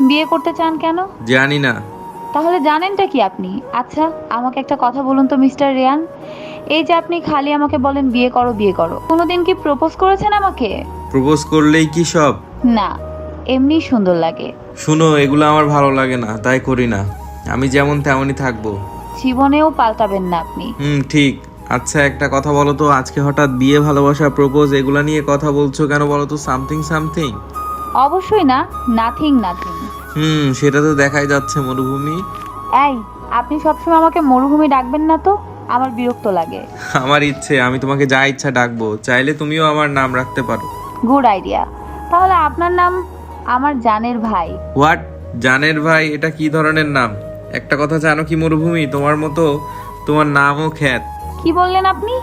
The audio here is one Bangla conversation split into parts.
বিয়ে করতে চান কেন? জানি না। তাহলে জানেনটা কি আপনি? আচ্ছা আমাকে একটা কথা বলুন তো মিস্টার রিয়ান। এই যে আপনি খালি আমাকে বলেন বিয়ে করো বিয়ে করো। কোনোদিন কি প্রপোজ করেছেন আমাকে? প্রপোজ করলেই কি সব? না এমনি সুন্দর লাগে। শুনো এগুলো আমার ভালো লাগে না তাই করি না। আমি যেমন তেমনই থাকব। জীবনেও পাল্টাবেন না আপনি। হুম ঠিক। আচ্ছা একটা কথা বলো তো আজকে হঠাৎ বিয়ে ভালোবাসা প্রপোজ এগুলা নিয়ে কথা বলছো কেন বলো তো সামথিং সামথিং? অবশ্যই না নাথিং নাথিং। হুম সেটা তো দেখাই যাচ্ছে মরুভূমি। এই আপনি সবসময় আমাকে মরুভূমি ডাকবেন না তো? আমার বিরক্ত লাগে। আমার ইচ্ছে আমি তোমাকে যা ইচ্ছা ডাকবো। চাইলে তুমিও আমার নাম রাখতে পারো। Good idea. তাহলে আপনার নাম আমার জানের ভাই। হোয়াট? জানের ভাই? এটা কি ধরনের নাম? একটা কথা জানো কি মরুভূমি? তোমার মতো তোমার নামও খ্যাত। কি বললেন আপনি?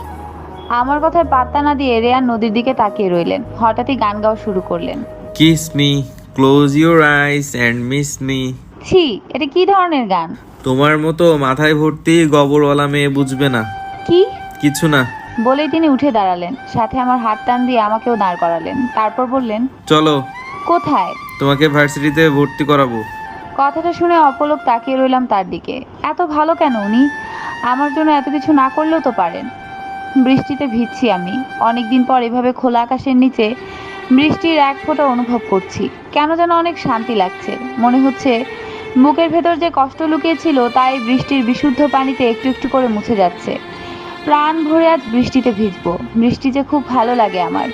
আমার কথায় পাত্তা না দিয়ে রেয়ান নদীর দিকে তাকিয়ে রইলেন। হঠাৎই গান গাওয়া শুরু করলেন। Kiss me. Close your eyes and miss me ছি এটা কি ধরনের গান? তোমার মতো মাথায় ভর্তি গবরওয়ালা মেয়ে বুঝবে না। কি? কিছু না। বলেই তিনি উঠে দাঁড়ালেন সাথে আমার হাত টান দিয়ে আমাকেও দাঁড় করালেন। তারপর বললেন চলো। কোথায়? তোমাকে ভার্সিটিতে ভর্তি করাবো। কথাটা শুনে অপলক তাকিয়ে রইলাম তার দিকে। এত ভালো কেন উনি? আমার জন্য এত কিছু না করলেও তো পারেন। বৃষ্টিতে ভিজছি আমি। অনেকদিন পর এভাবে খোলা আকাশের নিচে বৃষ্টির এক ফোঁটা অনুভব করছি। কেন যেন অনেক শান্তি লাগছে। মনে হচ্ছে বুকের ভেতর যে কষ্ট লুকিয়েছিল, তাই বৃষ্টির বিশুদ্ধ পানিতে একটু একটু করে মুছে যাচ্ছে। প্রাণ ভরে আজ বৃষ্টিতে ভিজবো। বৃষ্টি যে খুব ভালো লাগে আমার।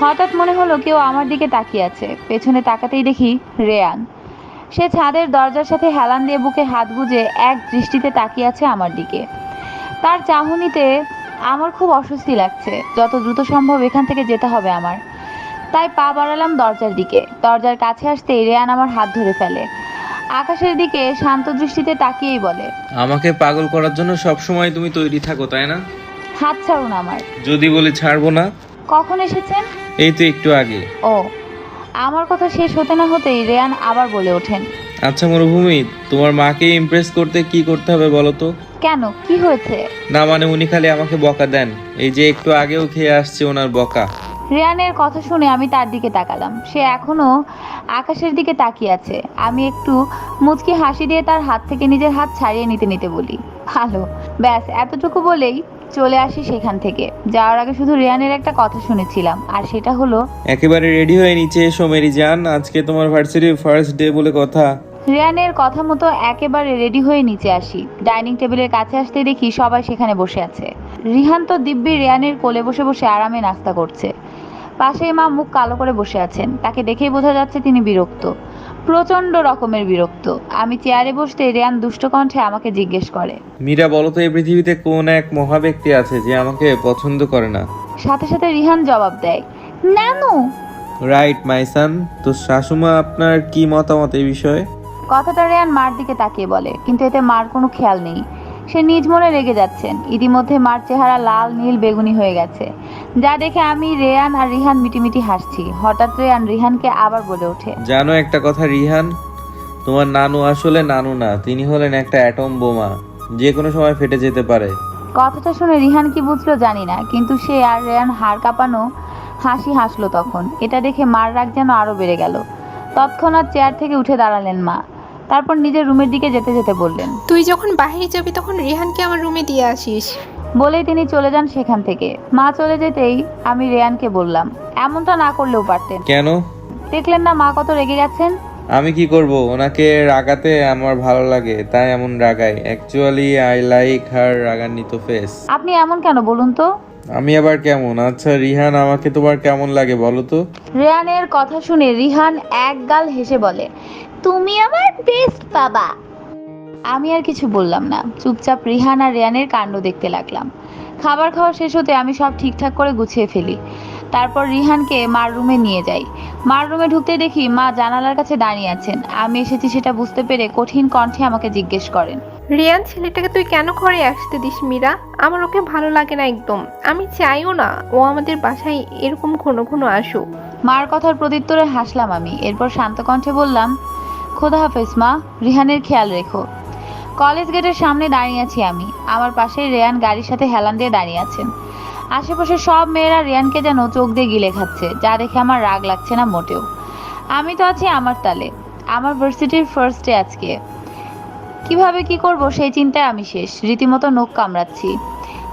হঠাৎ মনে হলো কেউ আমার দিকে তাকিয়ে আছে। পেছনে তাকাতেই দেখি রেয়ান। সে ছাদের দরজার সাথে হেলান দিয়ে বুকে হাত গুজে এক দৃষ্টিতে তাকিয়ে আছে আমার দিকে। তার চাহনিতে আমার খুব অস্বস্তি লাগছে। যত দ্রুত সম্ভব এখান থেকে যেতে হবে আমার। তাই পা বাড়ালাম দরজার দিকে। দরজার কাছে আসতেই রেয়ান আমার হাত ধরে ফেলে। আকাশের দিকে শান্ত দৃষ্টিতে তাকিয়েই বলে আমাকে পাগল করার জন্য সব সময় তুমি তৈরি থাকো তাই না? হাত ছাড়ুন আমার। যদি বলি ছাড়বো না? কখন এসেছেন? এই তো একটু আগে। ও আমার কথা শেষ হতে না হতেই রেয়ান আবার বলে ওঠেন আচ্ছা মরুভূমি তোমার মাকে ইমপ্রেস করতে কি করতে হবে বলো তো? কেন? কি হয়েছে? না মানে উনি খালি আমাকে বকা দেন। এই যে একটু আগেও খেয়ে আসছে ওনার বকা। রেয়ানের কথা শুনে আমি তার দিকে তাকালাম। সে এখনও আকাশের দিকে তাকিয়ে আছে। আমি একটু মুচকি হাসি দিয়ে তার হাত থেকে নিজের হাত ছাড়িয়ে নিতে নিতে বলি ভালো ব্যাস এতটুকু বলেই চলে আসি সেখান থেকে। যাওয়ার আগে শুধু রিয়ানের একটা কথা শুনেছিলাম আর সেটা হলো একেবারে রেডি হয়ে নিচে এসো মেরি জান। আজকে তোমার ভার্সিটির ফার্স্ট ডে বলে কথা। রিয়ানের কথা মতো একেবারে রেডি হয়ে নিচে আসি। ডাইনিং টেবিলের কাছে আসতে দেখি সবাই সেখানে বসে আছে। রিহান তো দিব্যি রিয়ানের কোলে বসে বসে আরামে নাস্তা করছে। পাশে মা মুখ কালো করে বসে আছেন। তাকে দেখেই বোঝা যাচ্ছে তিনি বিরক্ত। প্রচণ্ড রকমের বিরক্ত। আমি চেয়ারে বসতে রেয়ান দুষ্ট কণ্ঠে আমাকে জিজ্ঞেস করে। মীরা বলো তো এই পৃথিবীতে কোন এক মহা ব্যক্তি আছে যে আমাকে পছন্দ করে না? সাথে সাথে রিহান জবাব দেয় নানু! রাইট মাই সান তো শাশুমা আপনার কি মতামত এই বিষয়ে? কথাটা রেয়ান মার দিকে তাকিয়ে বলে কিন্তু এতে মার কোনো খেয়াল নেই। সে নিজ মনে রেগে যাচ্ছেন। ইতিমধ্যে মার চেহারা লাল নীল বেগুনি হয়ে গেছে। যা দেখে আমি রেয়ান আর রিহান মিটিমিটি হাসছি। হঠাৎ রেয়ান রিহানকে আবার বলে ওঠে। জানো একটা কথা রিহান? তোমার নানু আসলে নানু না তিনি হলেন একটা অ্যাটম বোমা। যে কোনো সময় ফেটে যেতে পারে। কথাটা শুনে রিহান কি বুঝলো জানি না কিন্তু সে আর রেয়ান হাড় কাঁপানো হাসি হাসলো তখন। এটা দেখে মার রাগ যেন আরও বেড়ে গেল। তৎক্ষণাৎ চেয়ার থেকে উঠে দাঁড়ালেন মা। তারপর নিজের রুমের দিকে যেতে যেতে বললেন তুই যখন বাইরে যাবি তখন রেহানকে আমার রুমে দিয়ে আসিস। বলেই তিনি চলে যান সেখান থেকে। মা চলে যেতেই আমি রেয়ানকে বললাম এমনটা না করলেও পারতেন। কেন? দেখলেন না মা কত রেগে গেছেন আমি কি করব? ওনাকে রাগাতে আমার ভালো লাগে তাই এমন রাগাই। অ্যাকচুয়ালি আই লাইক হার রাগান্বিত ফেস আপনি এমন কেন বলুন তো? আমি আবার কেমন? আচ্ছা রিহান আমাকে তোমার কেমন লাগে বলো তো? রেয়ানের কথা শুনে রিহান এক গাল হেসে বলে তুমি আমার বেস্ট বাবা। আমি আর কিছু বললাম না। চুপচাপ রিহান আর রিয়ানের কাণ্ড দেখতে লাগলাম। খাবার খাওয়া শেষ হতে আমি সব ঠিকঠাক করে গুছিয়ে ফেলি। তারপর রিহানকে মার রুমে নিয়ে যাই। মার রুমে ঢুকতে দেখি মা জানালার কাছে দাঁড়িয়ে আছেন। আমি এসেছি সেটা বুঝতে পেরে কঠিন কণ্ঠে আমাকে জিজ্ঞেস করেন। রিয়ান ছেলেটাকে তুই কেন ঘরে আসতে দিস মীরা? আমার ওকে ভালো লাগে না একদম। আমি চাইও না ও আমাদের বাসায় এরকম ঘন ঘন আসুক। মার কথার প্রত্যুত্তরে হাসলাম আমি। এরপর শান্ত কণ্ঠে বললাম খোদা হাফেজ, মা। রিহানের খেয়াল রেখো। কলেজ গেটের সামনে দাঁড়িয়ে আছি আমি। আমার পাশেই রেয়ান গাড়ির সাথে হেলান দিয়ে দাঁড়িয়ে আছেন। আশেপাশে সব মেয়েরা রেয়ানকে যেন চোখ দিয়ে গিলে খাচ্ছে, যা দেখে আমার রাগ লাগছে না মোটেও। আমি তো আছি আমার তালে। আমার ভার্সিটির ফার্স্ট ডে আজকে। কীভাবে কি করব সেই চিন্তায় আমি শেষ। রীতিমতো নোখ কামড়াচ্ছি।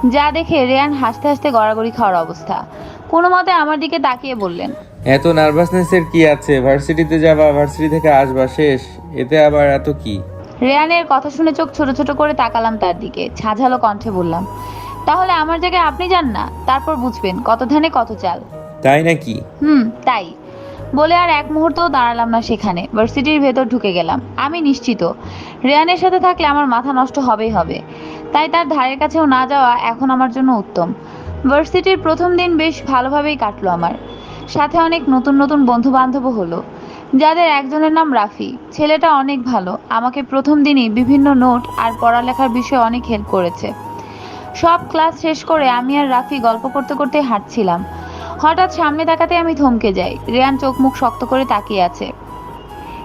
যা দেখে রেয়ান হাসতে হাসতে গড়াগড়ি খাওয়ার অবস্থা। কোনো মতে আমার দিকে তাকিয়ে বললেন এত নার্ভাসনেসের কি আছে? ভার্সিটিতে যাবা ভার্সিটি থেকে আসবা শেষ। এতে আবার এত কি? রেয়ানের কথা শুনে চোখ ছোট ছোট করে তাকালাম তার দিকে। ঝাঝালো কণ্ঠে বললাম তাহলে আমার জায়গায় আপনি যান না তারপর বুঝবেন কত ধানে কত চাল। তাই নাকি? হুম তাই। বলে আর এক মুহূর্তও দাঁড়ালাম না সেখানে। ভার্সিটির ভেতর ঢুকে গেলাম। আমি নিশ্চিত রেয়ানের সাথে থাকলে আমার মাথা নষ্ট হবেই হবে। তাই তার ধারের কাছেও না যাওয়া এখন আমার জন্য উত্তম। ভার্সিটির প্রথম দিন বেশ ভালোভাবেই কাটলো আমার। সাথে অনেক নতুন নতুন বন্ধু বান্ধবও হলো। যাদের একজনের নাম রাফি। ছেলেটা অনেক ভালো। আমাকে প্রথম দিনই বিভিন্ন নোট আর পড়ালেখার বিষয়ে অনেক হেল্প করেছে। সব ক্লাস শেষ করে আমি আর রাফি গল্প করতে করতে হাঁটছিলাম। হঠাৎ সামনে তাকাতে আমি থমকে যাই। রেয়ান চোখ মুখ শক্ত করে তাকিয়ে আছে।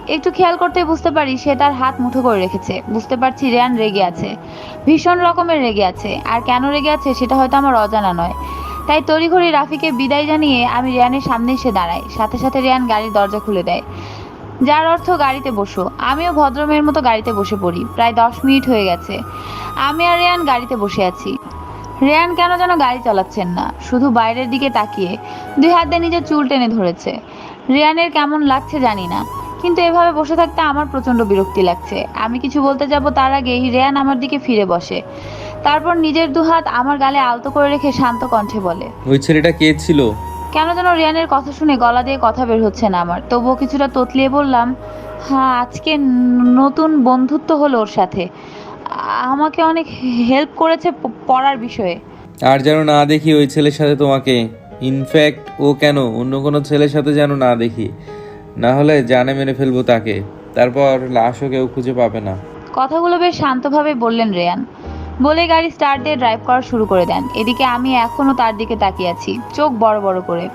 একটু খেয়াল করতে বুঝতে পারি সে তার হাত মুঠো করে রেখেছে। বুঝতে পারছি রেয়ান রেগে আছে। ভীষণ রকমের রেগে আছে। আর কেন রেগে আছে সেটা হয়তো আমার অজানা নয়। তাই তড়িঘড়ি রাফিকে বিদায় জানিয়ে আমি রেয়ানের সামনে এসে দাঁড়াই। সাথে সাথে রেয়ান গাড়ির দরজা খুলে দেয়। যার অর্থ গাড়িতে বসো। আমিও ভদ্রমের মতো গাড়িতে বসে পড়ি। প্রায় দশ মিনিট হয়ে গেছে। আমি আর রেয়ান গাড়িতে বসে আছি। রেয়ান কেন যেন গাড়ি চালাচ্ছেন না। শুধু বাইরের দিকে তাকিয়ে দুই হাত দিয়ে নিজের চুল টেনে ধরেছে। রেয়ানের কেমন লাগছে জানি না। কিন্তু এভাবে বসে থাকতে আমার প্রচণ্ড বিরক্তি লাগছে। আমি কিছু বলতে যাব তার আগেই রেয়ান আমার দিকে ফিরে বসে। তারপর নিজের দুহাত আমার গালে আলতো করে রেখে শান্ত কণ্ঠে বলে ওই ছেলেটা কে ছিল? কেন যেন রিয়ানের কথা শুনে গলা দিয়ে কথা বের হচ্ছে না আমার। তবুও কিছুটা তোতলিয়ে বললাম হ্যাঁ আজকে নতুন বন্ধুত্ব হলো ওর সাথে। আমাকে অনেক হেল্প করেছে পড়ার বিষয়ে। আর যেন না দেখি ওই ছেলের সাথে তোমাকে। ইনফ্যাক্ট ও কেন? অন্য কোনো ছেলের সাথে যেন না দেখি। না হলে জানে মেরে ফেলব তাকে। তারপর লাশও কেউ খুঁজে পাবে না। কথাগুলো বেশ শান্তভাবে বললেন রেয়ান। বলে গাড়ি স্টার্ট দিয়ে ড্রাইভ করা শুরু করে দেন। এদিকে আমি এখনও তার দিকে তাকিয়ে আছি, চোখ বড় বড় করে।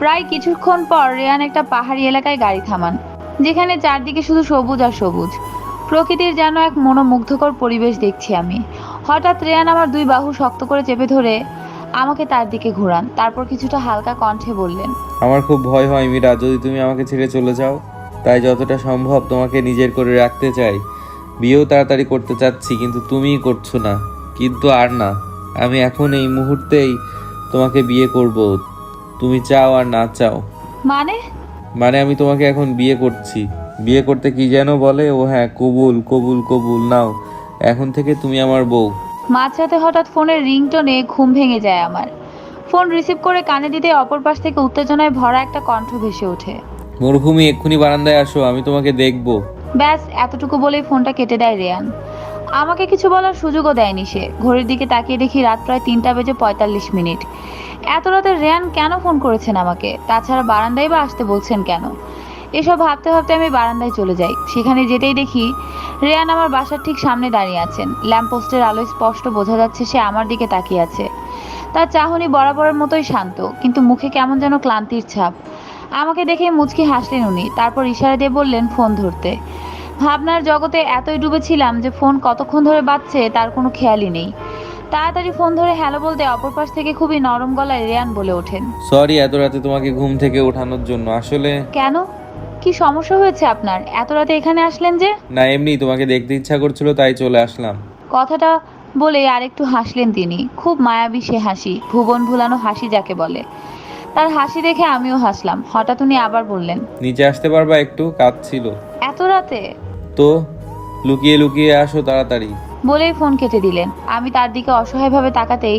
প্রায় কিছুক্ষণ পর রেয়ান একটা পাহাড়ি এলাকায় গাড়ি থামান, যেখানে চারদিকে শুধু সবুজ আর সবুজ। প্রকৃতির যেন এক মনোমুগ্ধকর পরিবেশ দেখছি আমি। হঠাৎ রেয়ান আমার দুই বাহু শক্ত করে চেপে ধরে আমাকে তার দিকে ঘোরান, তারপর কিছুটা হালকা কণ্ঠে বললেন, আমার খুব ভয় হয় মীরা, যদি তুমি আমাকে ছেড়ে চলে যাও, তাই যতটা সম্ভব তোমাকে নিজের করে রাখতে চাই। বিয়েও তাড়াতাড়ি করতে চাচ্ছি কিন্তু তুমিই করছ না। কিন্তু আর না আমি এখন এই মুহূর্তেই তোমাকে বিয়ে করব। তুমি চাও আর না চাও। মানে? মানে আমি তোমাকে এখন বিয়ে করছি। বিয়ে করতে কি যেন বলে? ও হ্যাঁ কবুল কবুল কবুল নাও। এখন থেকে তুমি আমার বউ। মাঝরাতে হঠাৎ ফোনের রিংটোনে ঘুম ভেঙে যায় আমার। ফোন রিসিভ করে কানে দিতে অপর পাশ থেকে উত্তেজনায় ভরা একটা কণ্ঠ ভেসে ওঠে। মরুভূমি এক্ষুনি বারান্দায় আসো আমি তোমাকে দেখব। ব্যাস, এতটুকু বলেই ফোনটা কেটে দেয় রেয়ান। আমাকে কিছু বলার সুযোগও দেয়নি সে। ঘড়ির দিকে তাকিয়ে দেখি রাত প্রায় তিনটা বেজে পঁয়তাল্লিশ মিনিট। এত রাতে রেয়ান কেন ফোন করেছেন আমাকে? তাছাড়া বারান্দায় বা আসতে বলছেন কেন? এসব ভাবতে ভাবতে আমি বারান্দায় চলে যাই। সেখানে যেতেই দেখি রেয়ান আমার বাসার ঠিক সামনে দাঁড়িয়ে আছেন। ল্যাম্পপোস্টের আলোয় স্পষ্ট বোঝা যাচ্ছে সে আমার দিকে তাকিয়ে আছে। তার চাহনি বরাবরের মতোই শান্ত, কিন্তু মুখে কেমন যেন ক্লান্তির ছাপ। আমাকে দেখে মুচকি হাসলেন উনি। তারপর ইশারা দিয়ে বললেন ফোন ধরতে। ভাবনার জগতে এতই ডুবেছিলাম যে ফোন কতক্ষণ ধরে বাজছে তার কোনো খেয়ালই নেই। তাড়াতাড়ি ফোন ধরে হ্যালো বলতে অপর পাশ থেকে খুবই নরম গলায় রেয়ান বলে ওঠেন। সরি এত রাতে তোমাকে ঘুম থেকে ওঠানোর জন্য। আসলে কেন? কি সমস্যা হয়েছে আপনার? এত রাতে এখানে আসলেন যে? না এমনি তোমাকে দেখতে ইচ্ছা করছিল তাই চলে আসলাম। কথাটা বলে আরেকটু হাসলেন তিনি। খুব মায়াবী সে হাসি ভুবন ভুলানো হাসি যাকে বলে। তার হাসি দেখে আমিও হাসলাম। হঠাৎ উনি আবার বললেন নিচে আসতে পারবা একটু? কাজ ছিল এত রাতে? তো লুকিয়ে লুকিয়ে আসো তাড়াতাড়ি। বলেই ফোন কেটে দিলেন। আমি তার দিকে অসহায়ভাবে তাকাতেই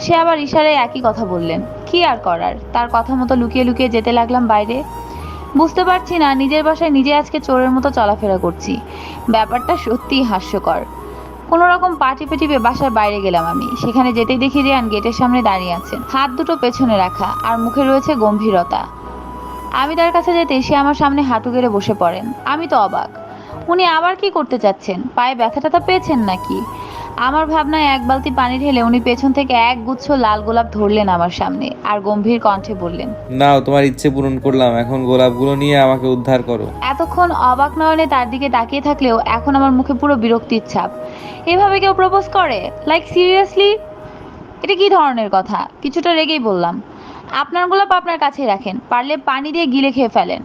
সে আবার ইশারায় একই কথা বললেন। কি আর করার? তার কথা মতো লুকিয়ে লুকিয়ে যেতে লাগলাম বাইরে। বুঝতে পারছি না নিজের বাসায় নিজে আজকে চোরের মতো চলাফেরা করছি। ব্যাপারটা সত্যিই হাস্যকর। কোনো রকম পাটি পেটিপে বাসার বাইরে গেলাম আমি। সেখানে যেতেই দেখি রিয়ান গেটের সামনে দাঁড়িয়ে আছেন হাত দুটো পেছনে রাখা আর মুখে রয়েছে গম্ভীরতা। আমি তার কাছে যেতে সে আমার সামনে হাঁটু গেড়ে বসে পড়েন আমি তো অবাক। উনি আবার কি করতে চাচ্ছেন? পায়ে ব্যথা ট্যাথা পেয়েছেন নাকি? আমার ভাবনায় এক বালতি পানি ঢেলে উনি পেছন থেকে এক গুচ্ছ লাল গোলাপ ধরলেন আমার সামনে আর গম্ভীর কণ্ঠে বললেন নাও তোমার ইচ্ছে পূরণ করলাম। এখন গোলাপগুলো নিয়ে আমাকে উদ্ধার করো। এতক্ষণ অবাক নয়নে তার দিকে তাকিয়ে থাকলেও এখন আমার মুখে পুরো বিরক্তির ছাপ। এভাবে কেউ প্রপোজ করে? লাইক সিরিয়াসলি এটা কি ধরনের কথা? কিছুটা রেগেই বললাম। আপনার গোলাপ আপনার কাছেই রাখেন। পারলে পানি দিয়ে গিলে খেয়ে ফেলেন।